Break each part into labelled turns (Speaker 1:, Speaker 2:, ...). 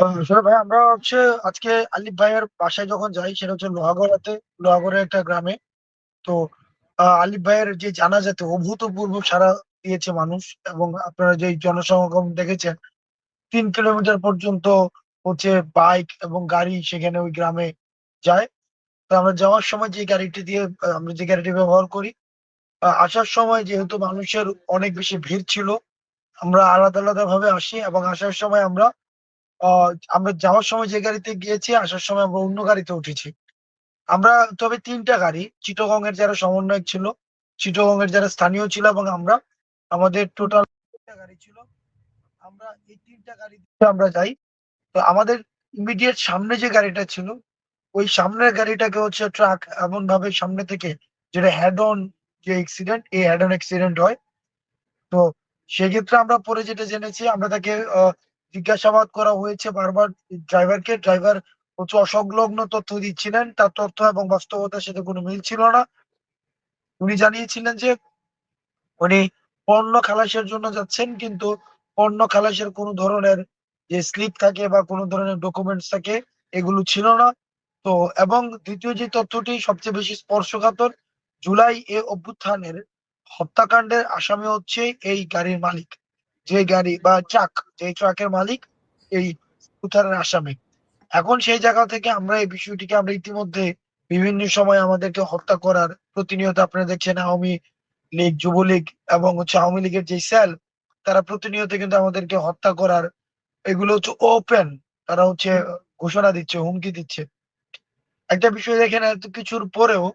Speaker 1: আসলে ভাই, আমরা হচ্ছে আজকে আলিফ ভাইয়ের বাসায় যখন যাই, সেটা হচ্ছে লোহাগড়াতে, লোহাগড়ার একটা গ্রামে। তো আলিফ ভাইয়ের যে জানাজাতে অভূতপূর্ব সাড়া দিয়েছে মানুষ এবং আপনারা যে জনসমাগম দেখেছেন, তিন কিলোমিটার পর্যন্ত হচ্ছে বাইক এবং গাড়ি সেখানে ওই গ্রামে যায়। তো আমরা যাওয়ার সময় যে গাড়িটি দিয়ে আমরা যে গাড়িটি ব্যবহার করি আসার সময় যেহেতু মানুষের অনেক বেশি ভিড় ছিল, আমরা আলাদা আলাদা ভাবে আসি এবং আসার সময় আমরা আমরা যাওয়ার সময় যে গাড়িতে গিয়েছি, আসার সময় আমরা অন্য গাড়িতে উঠেছি। আমরা, তবে তিনটা গাড়ি চিটগং এর যারা সমন্বয়ক ছিল চিটগং এর যারা স্থানীয় ছিল এবং আমরা, আমাদের টোটাল তিনটা গাড়ি ছিল। আমরা এই তিনটা গাড়িতে আমরা যাই। তো আমাদের ইমিডিয়েট সামনে যে গাড়িটা ছিল, ওই সামনের গাড়িটাকে হচ্ছে ট্রাক এমন ভাবে সামনে থেকে যেটা হেড অন যে অ্যাক্সিডেন্ট এই হেড অন অ্যাক্সিডেন্ট হয়। তো সেক্ষেত্রে আমরা পরে যেটা জেনেছি, আমরা তাকে জিজ্ঞাসাবাদ করা হয়েছে বারবার ড্রাইভারকে। ড্রাইভার হচ্ছে অসংলগ্ন তথ্য দিচ্ছিলেন। তার তথ্য এবং বাস্তবতার সাথে কোনো মিল ছিল না। উনি জানিয়েছিলেন যে উনি পণ্য খালাসের জন্য যাচ্ছেন, কিন্তু পণ্য খালাসের কোনো ধরনের যে স্লিপ থাকে বা কোনো ধরনের ডকুমেন্টস থাকে, এগুলো ছিল না। তো এবং দ্বিতীয় যে তথ্যটি সবচেয়ে বেশি স্পর্শকাতর, জুলাই এ অভ্যুত্থানের হত্যাকাণ্ডের আসামি হচ্ছে এই গাড়ির মালিক। যে গাড়ি বা ট্রাক যে ট্রাকের মালিক এই উত্থানের আসামি। এখন সেই জায়গা থেকে আমরা এই বিষয়টিকে আমরা ইতিমধ্যে বিভিন্ন সময় আমাদেরকে হত্যা করার প্রতিনিয়ত আপনারা দেখছেন আওয়ামী লীগ, যুবলীগ এবং হচ্ছে আওয়ামী লীগের যে সেল তারা প্রতিনিয়ত কিন্তু আমাদেরকে হত্যা করার এগুলো হচ্ছে ওপেন তারা হচ্ছে ঘোষণা দিচ্ছে, হুমকি দিচ্ছে। একটা বিষয় দেখেন, এত কিছুর পরেও,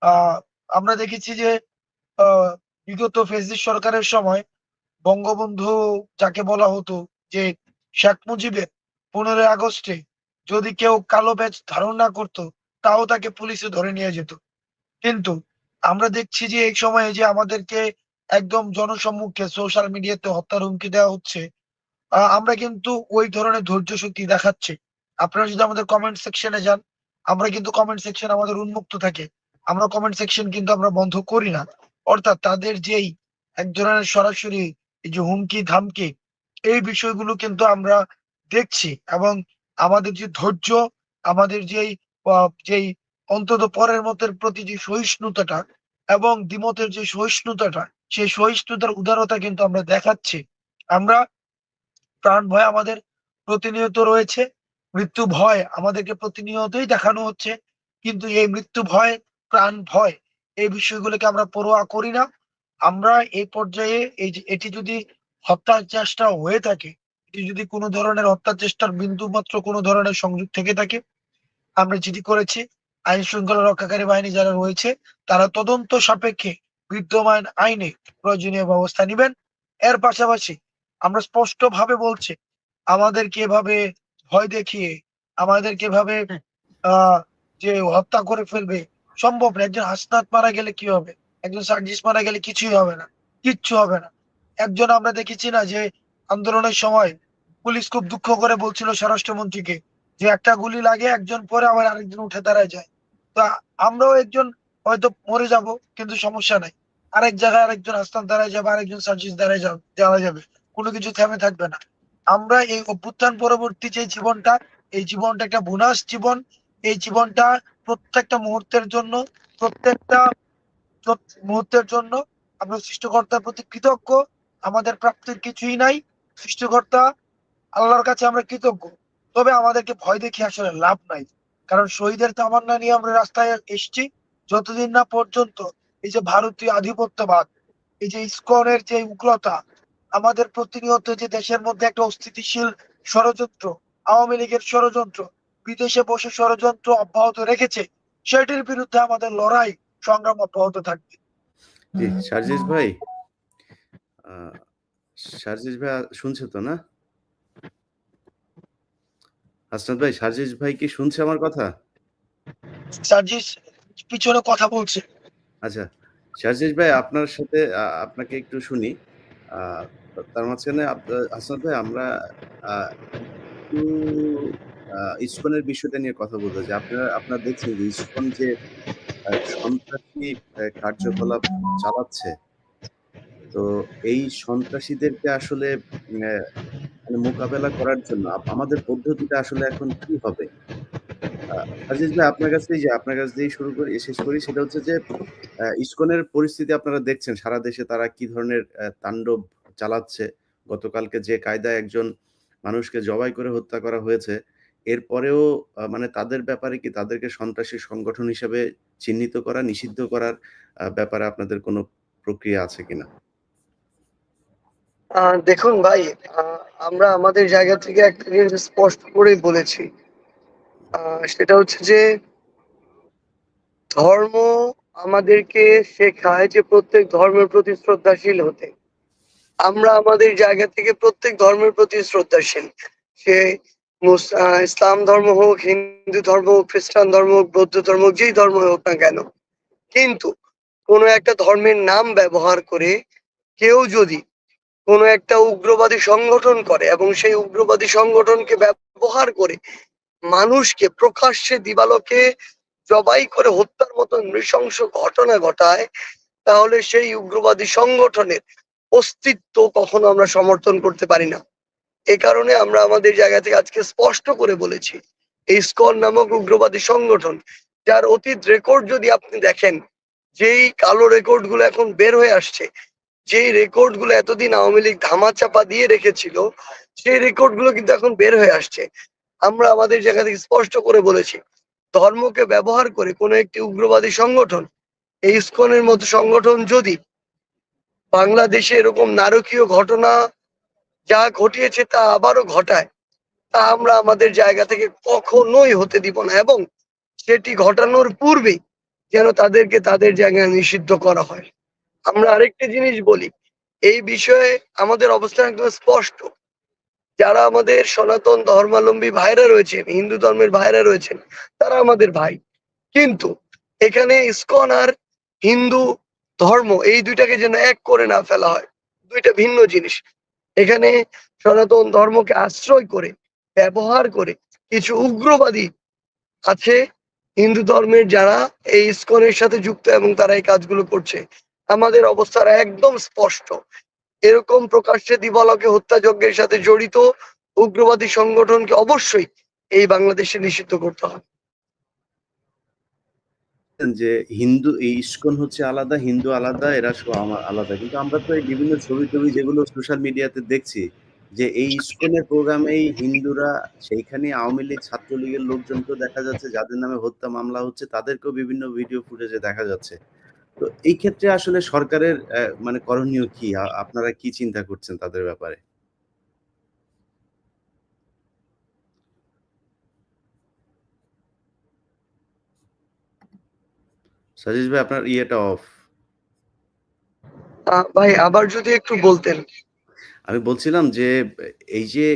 Speaker 1: আহ, আমরা দেখেছি যে, আহ, বিগত ফেসিস সরকারের সময় বঙ্গবন্ধু যাকে বলা হতো যে শেখ মুজিবের পনেরোই আগস্টে যদি কেউ কালো ব্যাচ ধারণ না করতো, তাও তাকে পুলিশে ধরে নিয়ে যেত। কিন্তু আমরা দেখছি যে এই সময়ে যে আমাদেরকে একদম জনসম্মুখে সোশ্যাল মিডিয়াতে হত্যার হুমকি দেওয়া হচ্ছে আমরা কিন্তু ওই ধরনের ধৈর্য শক্তি দেখাচ্ছি। আপনারা যদি আমাদের কমেন্ট সেকশনে যান, আমরা কিন্তু কমেন্ট সেকশন আমাদের উন্মুক্ত থাকে। আমরা কমেন্ট সেকশন কিন্তু আমরা বন্ধ করি না। অর্থাৎ তাদের যেই এক ধরনের সরাসরি এই যে হুমকি, ধামকি, এই বিষয়গুলো কিন্তু আমরা দেখছি এবং আমাদের যে ধৈর্য, আমাদের যেই যেই অন্তত পরের মতের প্রতি যে সহিষ্ণুতাটা এবং দ্বিমতের যে সহিষ্ণুতাটা, সেই সহিষ্ণুতার উদারতা কিন্তু আমরা দেখাচ্ছি। আমরা প্রাণ ভয় আমাদের প্রতিনিয়ত রয়েছে, মৃত্যু ভয় আমাদেরকে প্রতিনিয়তই দেখানো হচ্ছে, কিন্তু এই মৃত্যু ভয়, প্রাণ ভয়, এই বিষয়গুলোকে আমরা পরোয়া করি না। আমরা এই পর্যায়ে এই যে এটি যদি হত্যার চেষ্টা হয়ে থাকে এটি যদি কোনো ধরনের হত্যার চেষ্টার বিন্দু মাত্র কোনো ধরনের সংযোগ থেকে থাকে আমরা যেটি করেছি আইন শৃঙ্খলা রক্ষাকারী বাহিনী যারা রয়েছে তারা তদন্ত সাপেক্ষে বিদ্যমান আইনে প্রয়োজনীয় ব্যবস্থা নেবেন। এর পাশাপাশি আমরা স্পষ্ট ভাবে বলছি আমাদেরকে এভাবে ভয় দেখিয়ে আমাদেরকে এভাবে আহ যে হত্যা করে ফেলবে সম্ভব না। একজন হাসনাত মারা গেলে কি হবে? একজন সার্জিস মারা গেলে কিছুই হবে না, কিচ্ছু হবে না। একজন আমরা দেখেছি না যে আন্দোলনের সময় পুলিশ খুব দুঃখ করে বলছিল স্বরাষ্ট্রমন্ত্রীকে যে একটা গুলি লাগে, একজন পরে আবার আরেকজন উঠে দাঁড়ায় যায়। তো আমরাও একজন হয়তো মরে যাব, কিন্তু সমস্যা নাই। আরেক জায়গায় আরেকজন হাসনাত দাঁড়ায় যাবে, আরেকজন সার্জিস দাঁড়ায় যাবে যাবে। কোনো কিছু থেমে থাকবে না। আমরা এই অভ্যুত্থান পরবর্তী যে জীবনটা, এই জীবনটা একটা বোনাস জীবন। এই জীবনটা প্রত্যেকটা মুহূর্তের জন্য, প্রত্যেকটা প্রত- মুহূর্তের জন্য আমরা সৃষ্টিকর্তার প্রতি কৃতজ্ঞ। আমাদের প্রাপ্তির কিছুই নাই। সৃষ্টিকর্তা আল্লাহর কাছে আমরা কৃতজ্ঞ। তবে আমাদেরকে ভয় দেখে আসলে লাভ নাই। কারণ শহীদের তামান্না নিয়ে আমরা রাস্তায় এসেছি। যতদিন না পর্যন্ত এই যে ভারতীয় আধিপত্যবাদ, এই যে ইস্কনের যে উগ্রতা, আমাদের প্রতিনিয়ত যে দেশের মধ্যে একটা অস্থিতিশীল ষড়যন্ত্র, আওয়ামী লীগের ষড়যন্ত্র, বিদেশে বসে ষড়যন্ত্র অব্যাহত রেখেছে, সেটির বিরুদ্ধে আমাদের লড়াই সংগ্রাম অব্যাহত থাকবে।
Speaker 2: জি সার্জিস ভাই সার্জিস ভাই শুনছে তো না? হাসনাত ভাই সার্জিস ভাই কি শুনছে আমার কথা?
Speaker 1: সার্জিস পিছনে কথা বলছে।
Speaker 2: আচ্ছা সার্জিস ভাই আপনার সাথে আপনাকে একটু শুনি। আহ, তার মাঝখানে হাসনাত ভাই আমরা একটু ইসকনের বিষয়টা নিয়ে কথা বলতে চাই আপনারা আপনারা দেখছেন যে ইসকন যে সন্ত্রাসী কার্যকলাপ চালাচ্ছে তো এই সন্ত্রাসীদেরকে আসলে মানে মোকাবেলা করার জন্য আমাদের পদ্ধতিটা আসলে এখন কি হবে? আজিজ আপনার কাছ যে আপনার কাছ দিয়েই শুরু করি শেষ করি সেটা হচ্ছে যে ইসকনের পরিস্থিতি আপনারা দেখছেন সারা দেশে তারা কি ধরনের তাণ্ডব চালাচ্ছে। গতকালকে যে কায়দায় একজন মানুষকে জবাই করে হত্যা করা হয়েছে, এরপরেও মানে তাদের ব্যাপারে কি তাদেরকে সন্ত্রাসী সংগঠন হিসেবে চিহ্নিত করা, নিষিদ্ধ করার ব্যাপারে আপনাদের কোনো প্রক্রিয়া আছে কিনা?
Speaker 3: দেখুন ভাই, আমরা আমাদের জায়গা থেকে একটা জিনিস স্পষ্ট করেই বলেছি। সেটা হচ্ছে যে ধর্ম আমাদেরকে শেখায় যে প্রত্যেক ধর্মের প্রতি শ্রদ্ধাশীল হতে। আমরা আমাদের জায়গা থেকে প্রত্যেক ধর্মের প্রতি শ্রদ্ধাশীল। সে ইসলাম ধর্ম হোক, হিন্দু ধর্ম হোক, খ্রিস্টান ধর্ম হোক, বৌদ্ধ ধর্ম হোক, যেই ধর্ম হোক না কেন। কিন্তু কোন একটা ধর্মের নাম ব্যবহার করে কেউ যদি কোন একটা উগ্রবাদী সংগঠন করে এবং সেই উগ্রবাদী সংগঠনকে ব্যবহার করে মানুষকে প্রকাশ্যে দিবালোকে জবাই করে হত্যার মতো নৃশংস ঘটনা ঘটায়, তাহলে সেই উগ্রবাদী সংগঠনের অস্তিত্ব কখনো আমরা সমর্থন করতে পারি না। এ কারণে আমরা আমাদের জায়গা থেকে আজকে স্পষ্ট করে বলেছি, এই স্কন নামক উগ্রবাদী সংগঠন যার অতীত রেকর্ড যদি আপনি দেখেন, যেই কালো রেকর্ডগুলো এখন বের হয়ে আসছে, যেই রেকর্ডগুলো এতদিন আওয়ামী লীগ ধামাচাপা দিয়ে রেখেছিল, সেই রেকর্ডগুলো কিন্তু এখন বের হয়ে আসছে। আমরা আমাদের জায়গা থেকে স্পষ্ট করে বলেছি, ধর্মকে ব্যবহার করে কোন একটি উগ্রবাদী সংগঠন, এই ইসকনের মতো সংগঠন যদি বাংলাদেশে এরকম নারকীয় ঘটনা যা ঘটিয়েছে তা আবারও ঘটায়, তা আমরা আমাদের জায়গা থেকে কখনোই হতে দিব না এবং সেটি ঘটানোর পূর্বেই যেন তাদেরকে তাদের জায়গায় নিষিদ্ধ করা হয়। আমরা আরেকটি জিনিস বলি, এই বিষয়ে আমাদের অবস্থান একদম স্পষ্ট। যারা আমাদের সনাতন ধর্মাবলম্বী ভাইরা রয়েছেন, হিন্দু ধর্মের ভাইরা রয়েছেন, তারা আমাদের ভাই। কিন্তু এখানে ইসকন আর হিন্দু ধর্ম এই দুইটাকে যেন এক করে না ফেলা হয়। দুইটা ভিন্ন জিনিস। এখানে সনাতন ধর্মকে আশ্রয় করে, ব্যবহার করে কিছু উগ্রবাদী আছে হিন্দু ধর্মের যারা এই ইসকনের সাথে যুক্ত এবং তারা এই কাজগুলো করছে। আমাদের অবস্থান একদম স্পষ্ট। এরকম প্রকাশ্যে দিবালকে হত্যাযজ্ঞের সাথে জড়িত উগ্রবাদী সংগঠনকে অবশ্যই এই বাংলাদেশে নিষিদ্ধ করতে হবে।
Speaker 2: যে হিন্দু ইসকন হচ্ছে আলাদা, হিন্দু আলাদা, এরা সব আমা আলাদা। কিন্তু আমরা তো এই বিভিন্ন ছবি-টবি যেগুলো সোশ্যাল মিডিয়াতে দেখছি যে এই ইসকনের প্রোগ্রামেই হিন্দুরা সেইখানে আওয়ামী লীগ, ছাত্রলীগের লোকজনকেও দেখা যাচ্ছে যাদের নামে হত্যা মামলা হচ্ছে তাদেরকেও বিভিন্ন ভিডিও ফুটেজে দেখা যাচ্ছে। তো এই ক্ষেত্রে আসলে সরকারের মানে করণীয় কি? আপনারা কি চিন্তা করছেন তাদের ব্যাপারে? সাজিদ ভাই আপনার ইয়েটা অফ।
Speaker 3: ভাই আবার যদি একটু বলতেন।
Speaker 2: আমি বলছিলাম যে এই যে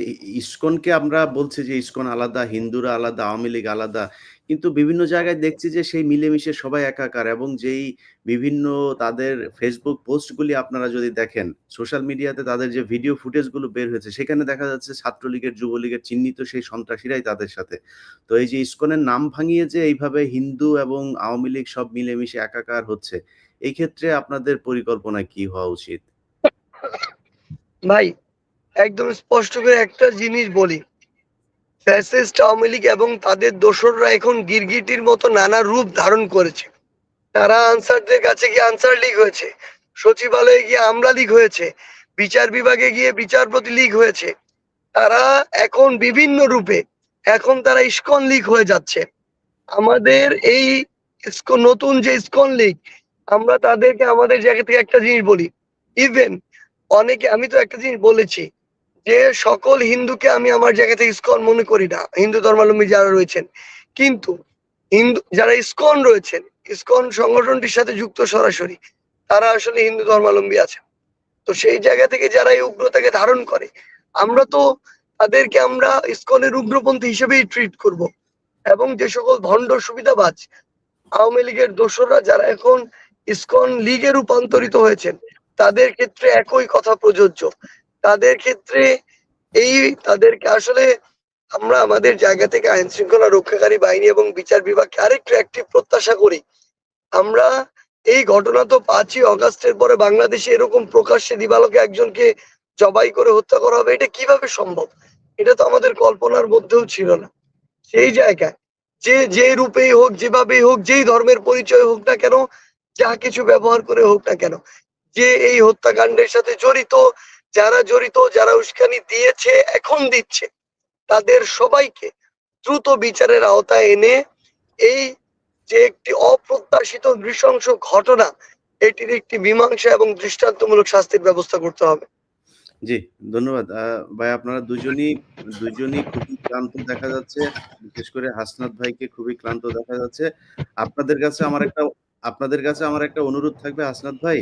Speaker 2: ইস্কনকে আমরা বলছি যে ইস্কন আলাদা, হিন্দুরা আলাদা, আওয়ামী লীগ আলাদা। কিন্তু বিভিন্ন জায়গায় দেখছি যে সেই মিলেমিশে সবাই একাকার এবং যেই বিভিন্ন তাদের ফেসবুক পোস্টগুলি আপনারা যদি দেখেন, সোশ্যাল মিডিয়াতে তাদের যে ভিডিও ফুটেজগুলো বের হয়েছে সেখানে দেখা যাচ্ছে ছাত্রলীগের, যুবলীগের চিহ্নিত সেই সন্ত্রাসীরাই তাদের সাথে। তো এই যে ইস্কনের নাম ভাঙিয়ে যে এইভাবে হিন্দু এবং আওয়ামী লীগ সব মিলেমিশে একাকার হচ্ছে, এই ক্ষেত্রে আপনাদের পরিকল্পনা কি হওয়া উচিত?
Speaker 3: ভাই, একদম স্পষ্ট করে একটা জিনিস বলি। ফ্যাসিস্ট আওয়ামী লীগ এবং তাদের দোসররা এখন গিরগিটির মতো নানা রূপ ধারণ করেছে। তারা আনসারদের কাছে গিয়ে আনসার লীগ হয়েছে। সচিবালয়ে গিয়ে আমলা লীগ হয়েছে। বিচার বিভাগে গিয়ে বিচারপতি লীগ হয়েছে। তারা এখন বিভিন্ন রূপে এখন তারা ইস্কন লীগ হয়ে যাচ্ছে। আমাদের এই নতুন যে ইসকন লীগ আমরা তাদেরকে আমাদের জায়গা থেকে একটা জিনিস বলি। ইভেন অনেকে আমি তো একটা জিনিস বলেছি যে সকল হিন্দুকে আমি আমার জায়গা থেকে ইসকন মনে করি না। হিন্দু ধর্মাবলম্বী যারা রয়েছেন। কিন্তু হিন্দু যারা ইসকন রয়েছেন, ইসকন সংগঠনটির সাথে যুক্ত সরাসরি তারা আসলে হিন্দু ধর্মাবলম্বী আছেন। তো সেই জায়গা থেকে যারা এই উগ্রতাকে ধারণ করে, আমরা তো তাদেরকে আমরা ইস্কনের উগ্রপন্থী হিসেবেই ট্রিট করব। এবং যে সকল ভণ্ড সুবিধাবাজ আওয়ামী লীগের দোসররা যারা এখন ইসকন লীগে রূপান্তরিত হয়েছেন, তাদের ক্ষেত্রে একই কথা প্রযোজ্য। তাদের ক্ষেত্রে এই তাদেরকে আসলে আমরা আমাদের জায়গা থেকে আইন শৃঙ্খলা রক্ষাকারী বাহিনী এবং বিচার বিভাগকে আরেকটু অ্যাক্টিভ প্রত্যাশা করি। আমরা এই ঘটনা তো ৫ই অগাস্টের পরে বাংলাদেশে এরকম প্রকাশ্যে দিবালকে একজনকে জবাই করে হত্যা করা হবে, এটা কীভাবে সম্ভব এটা তো আমাদের কল্পনার মধ্যেও ছিল না সেই জায়গায় যে যে রূপেই হোক, যেভাবেই হোক, যেই ধর্মের পরিচয় হোক না কেন, যা কিছু ব্যবহার করে হোক না কেন যে এই হত্যাকাণ্ডের সাথে জড়িত, যারা জড়িত, যারা উস্কানি দিয়েছে, এখন দিচ্ছে, তাদের সবাইকে দ্রুত বিচারের আওতায় এনে এই যে একটি অপ্রত্যাশিত নৃশংস ঘটনা, এটির একটি মীমাংসা এবং দৃষ্টান্তমূলক শাস্তির ব্যবস্থা করতে হবে।
Speaker 2: জি, ধন্যবাদ। ভাই, আপনারা দুজনই দুজনই খুবই ক্লান্ত দেখা যাচ্ছে, বিশেষ করে হাসনাত ভাইকে খুবই ক্লান্ত দেখা যাচ্ছে। আপনাদের কাছে আমার একটা, আপনাদের কাছে আমার একটা অনুরোধ থাকবে, হাসনাত ভাই?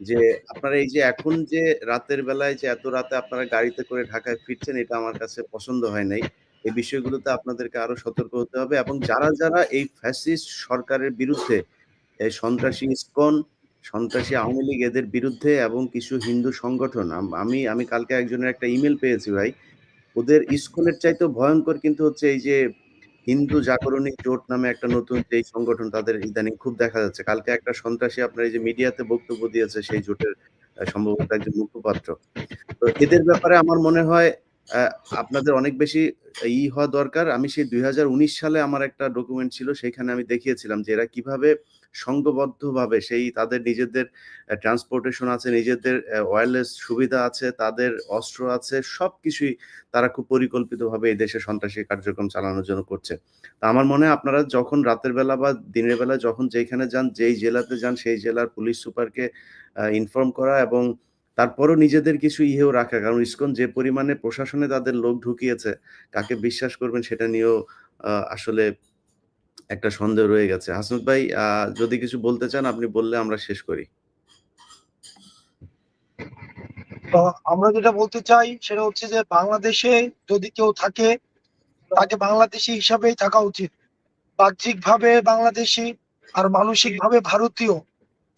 Speaker 2: যে আপনারা এই যে এখন যে রাতের বেলায় যে এত রাতে আপনারা গাড়িতে করে ঢাকায় ফিরছেন, এটা আমার কাছে পছন্দ হয় নাই। এই বিষয়গুলোতে আপনাদেরকে আরও সতর্ক হতে হবে এবং যারা যারা এই ফ্যাসিস্ট সরকারের বিরুদ্ধে, এই সন্ত্রাসী ইসকন, সন্ত্রাসী আওয়ামী লীগ এদের বিরুদ্ধে এবং কিছু হিন্দু সংগঠন, আম- আমি কালকে একজনের একটা ইমেল পেয়েছি ভাই, ওদের ইসকনের চাইতেও ভয়ঙ্কর কিন্তু হচ্ছে এই যে হিন্দু জাগরণী জোট নামে একটা নতুন যে সংগঠন তাদের ইদানিং খুব দেখা যাচ্ছে। কালকে একটা সন্ত্রাসী আপনার এই যে মিডিয়াতে বক্তব্য দিয়েছে সেই জোটের সম্ভবত একজন মুখপাত্র। তো এদের ব্যাপারে আমার মনে হয় আপনাদের অনেক বেশি ই হওয়া দরকার। আমি সেই দুই হাজার উনিশ সালে আমার একটা ডকুমেন্ট ছিল সেখানে আমি দেখিয়েছিলাম যে এরা কীভাবে সংঘবদ্ধভাবে সেই তাদের নিজেদের ট্রান্সপোর্টেশন আছে, নিজেদের ওয়্যারলেস সুবিধা আছে, তাদের অস্ত্র আছে সব কিছুই তারা খুব পরিকল্পিতভাবে এই দেশে সন্ত্রাসী কার্যক্রম চালানোর জন্য করছে। তা আমার মনে হয় আপনারা যখন রাতের বেলা বা দিনের বেলা যখন যেখানে যান, যেই জেলাতে যান, সেই জেলার পুলিশ সুপারকে ইনফর্ম করা এবং তারপরও নিজেদের কিছু ইহেও রাখা। কারণ ইসকন যে পরিমাণে প্রশাসনে তাদের লোক ঢুকিয়েছে, কাকে বিশ্বাস করবেন সেটা নিয়েও আসলে একটা সন্দেহ রয়ে গেছে। হাসনুত ভাই যদি কিছু বলতে চান, আপনি বললে আমরা শেষ করি।
Speaker 1: আমরা যেটা বলতে চাই, সেটা হচ্ছে যে বাংলাদেশে যদি কেউ থাকে, তাকে বাংলাদেশি হিসাবেই থাকা উচিত। বাহ্যিক ভাবে বাংলাদেশি আর মানসিক ভাবে ভারতীয়,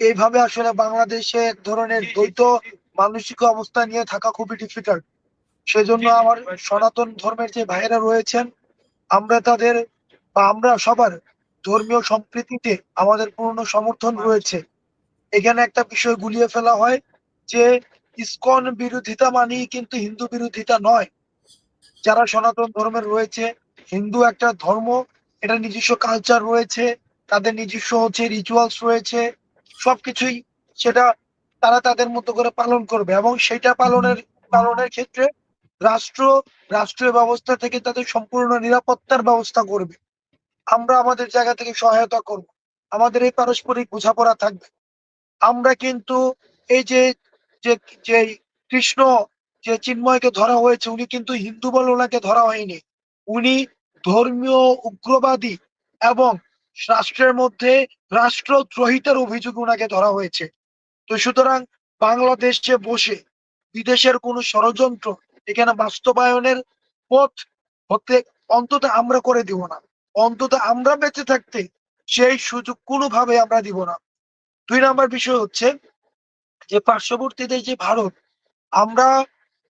Speaker 1: এইভাবে আসলে বাংলাদেশে এক ধরনের দ্বৈত মানসিক অবস্থা নিয়ে থাকা খুবই ডিফিকাল্ট সেজন্য আমার সনাতন ধর্মের যে ভাইয়েরা রয়েছেন, আমরা তাদের বা আমরা সবার ধর্মীয় সম্প্রীতিতে আমাদের পূর্ণ সমর্থন রয়েছে। এখানে একটা বিষয় গুলিয়ে ফেলা হয় যে ইসকন বিরোধিতা মানেই কিন্তু হিন্দু বিরোধিতা নয়। যারা সনাতন ধর্মের রয়েছে, হিন্দু একটা ধর্ম, এটা নিজস্ব কালচার রয়েছে, তাদের নিজস্ব হচ্ছে রিচুয়ালস রয়েছে, সবকিছুই সেটা তারা তাদের মতো করে পালন করবে এবং সেটা পালনের পালনের ক্ষেত্রে রাষ্ট্র, রাষ্ট্রীয় ব্যবস্থা থেকে তাদের সম্পূর্ণ নিরাপত্তার ব্যবস্থা করবে। আমরা আমাদের জায়গা থেকে সহায়তা করব। আমাদের এই পারস্পরিক বোঝাপড়া থাকবে। আমরা কিন্তু এই যে যে কৃষ্ণ, যে চিন্ময়কে ধরা হয়েছে, উনি কিন্তু হিন্দু বলে ওনাকে ধরা হয়নি। উনি ধর্মীয় উগ্রবাদী এবং রাষ্ট্রের মধ্যে রাষ্ট্রদ্রোহিতার অভিযোগে ওনাকে ধরা হয়েছে। তো সুতরাং বাংলাদেশে বসে বিদেশের কোনো ষড়যন্ত্র এখানে বাস্তবায়নের পথ হতে অন্তত আমরা করে দিব না। অন্তত আমরা বেঁচে থাকতে সেই সুযোগ কোনোভাবে আমরা দিব না। দুই নাম্বার বিষয় হচ্ছে যে পার্শ্ববর্তী দেশ যে ভারত, আমরা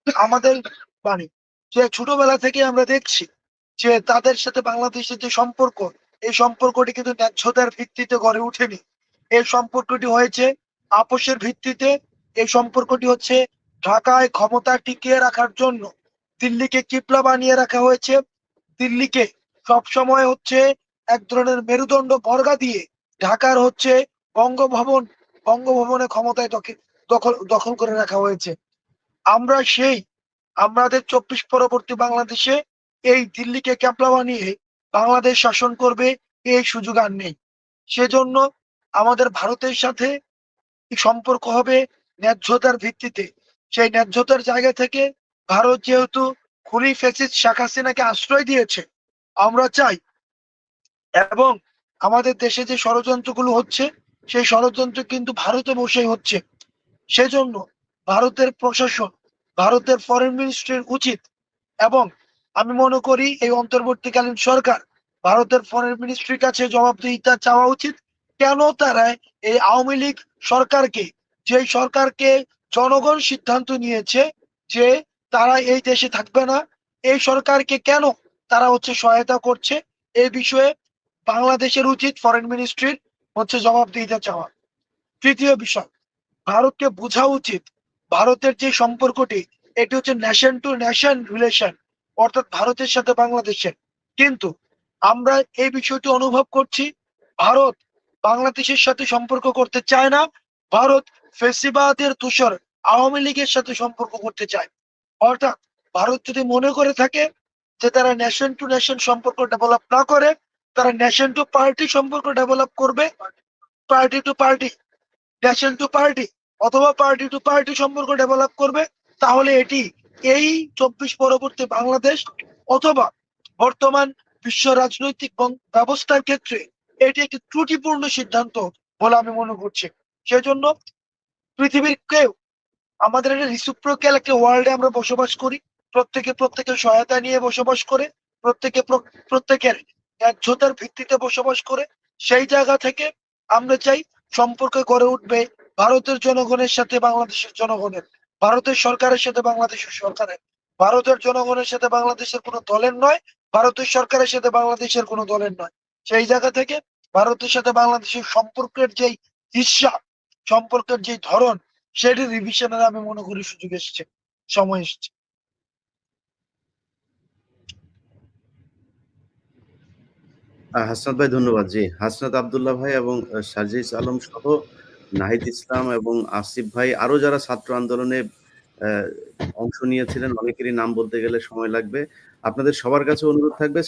Speaker 1: আমাদের মানে যে ছোটবেলা থেকে আমরা দেখছি যে তাদের সাথে বাংলাদেশের যে সম্পর্ক, এই সম্পর্কটি কিন্তু ন্যায্যতার ভিত্তিতে গড়ে ওঠেনি। এই সম্পর্কটি হয়েছে আপোষের ভিত্তিতে, এই সম্পর্কটি হচ্ছে ঢাকায় ক্ষমতা টিকিয়ে রাখার জন্য। দিল্লিকে কিপলা বানিয়ে রাখা হয়েছে। দিল্লিকে সবসময় হচ্ছে এক ধরনের মেরুদণ্ড বর্গা দিয়ে ঢাকার হচ্ছে বঙ্গভবন, বঙ্গভবনে ক্ষমতায় দখল দখল করে রাখা হয়েছে। আমরা সেই, আমাদের চব্বিশ পরবর্তী বাংলাদেশে এই দিল্লিকে ক্যাপলা বানিয়ে বাংলাদেশ শাসন করবে এই সুযোগ আর নেই। সেজন্য আমাদের ভারতের সাথে সম্পর্ক হবে ন্যায্যতার ভিত্তিতে। সেই ন্যায্যতার জায়গা থেকে ভারত যেহেতু খুনি ফেসিস শেখ হাসিনাকে আশ্রয় দিয়েছে আমরা চাই এবং আমাদের দেশে যে ষড়যন্ত্রগুলো হচ্ছে, সেই ষড়যন্ত্র কিন্তু ভারতে বসেই হচ্ছে। সেজন্য ভারতের প্রশাসন, ভারতের ফরেন মিনিস্ট্রির উচিত এবং আমি মনে করি এই অন্তর্বর্তীকালীন সরকার ভারতের ফরেন মিনিস্ট্রির কাছে জবাবদিহিতা চাওয়া উচিত। কেন তারা এই আওয়ামী লীগ সরকারকে যে সরকারকে জনগণ সিদ্ধান্ত নিয়েছে যে তারা এই দেশে থাকবে না, এই সরকারকে কেন তারা হচ্ছে সহায়তা করছে। এই বিষয়ে বাংলাদেশের উচিত ফরেন মিনিস্ট্রির হচ্ছে জবাব জবাবদিহিতা চাওয়া। তৃতীয় বিষয়, ভারতকে বোঝা উচিত ভারতের যে সম্পর্কটি, এটি হচ্ছে ন্যাশন টু নেশন রিলেশন অর্থাৎ ভারতের সাথে বাংলাদেশের। কিন্তু আমরা এই বিষয়টি অনুভব করছি, ভারত বাংলাদেশের সাথে সম্পর্ক করতে চায় না, ভারত ফেসিবাদের তুষর আওয়ামী লীগের সাথে সম্পর্ক করতে চায়। অর্থাৎ ভারত যদি মনে করে থাকে যে তারা নেশন টু নেশন সম্পর্ক ডেভেলপ না করে, তারা নেশন টু পার্টি সম্পর্ক ডেভেলপ করবে। Party to party nation to party অথবা পার্টি টু পার্টি সম্পর্ক ডেভেলপ করবে, তাহলে এটি এই চব্বিশ পরবর্তী বাংলাদেশ অথবা বর্তমান বিশ্ব রাজনৈতিক ব্যবস্থার ক্ষেত্রে এটি একটি ত্রুটিপূর্ণ সিদ্ধান্ত বলে আমি মনে করছি। সেজন্য পৃথিবীর কেউ, আমাদের একটা রিসিপ্রোক্যাল একটা ওয়ার্ল্ডে আমরা বসবাস করি প্রত্যেকে প্রত্যেকের সহায়তা নিয়ে বসবাস করে, প্রত্যেকে প্রত্যেকের ন্যায্যতার ভিত্তিতে বসবাস করে, সেই জায়গা থেকে আমরা চাই সম্পর্ক গড়ে উঠবে ভারতের জনগণের সাথে বাংলাদেশের জনগণের, ভারতের সরকারের সাথে বাংলাদেশের সরকারের। ভারতের জনগণের সাথে বাংলাদেশের কোনো দলের নয়, ভারতের সরকারের সাথে বাংলাদেশের কোনো দলের নয়। সেই জায়গা থেকে ভারতের সাথে বাংলাদেশের সম্পর্কের যেই ইচ্ছা সম্পর্কের যে ধরন, সেটি রিভিশনের আমি মনে করি সুযোগ এসছে, সময় এসছে।
Speaker 2: হাসনাত ভাই, ধন্যবাদ। জি, হাসনাত আবদুল্লাহ ভাই এবং সাজিস আলম সহ নাহিদ ইসলাম এবং আসিফ ভাই, আরও যারা ছাত্র আন্দোলনে অংশ নিয়েছিলেন, অনেকেরই নাম বলতে গেলে সময় লাগবে। আপনাদের সবার কাছে অনুরোধ থাকবে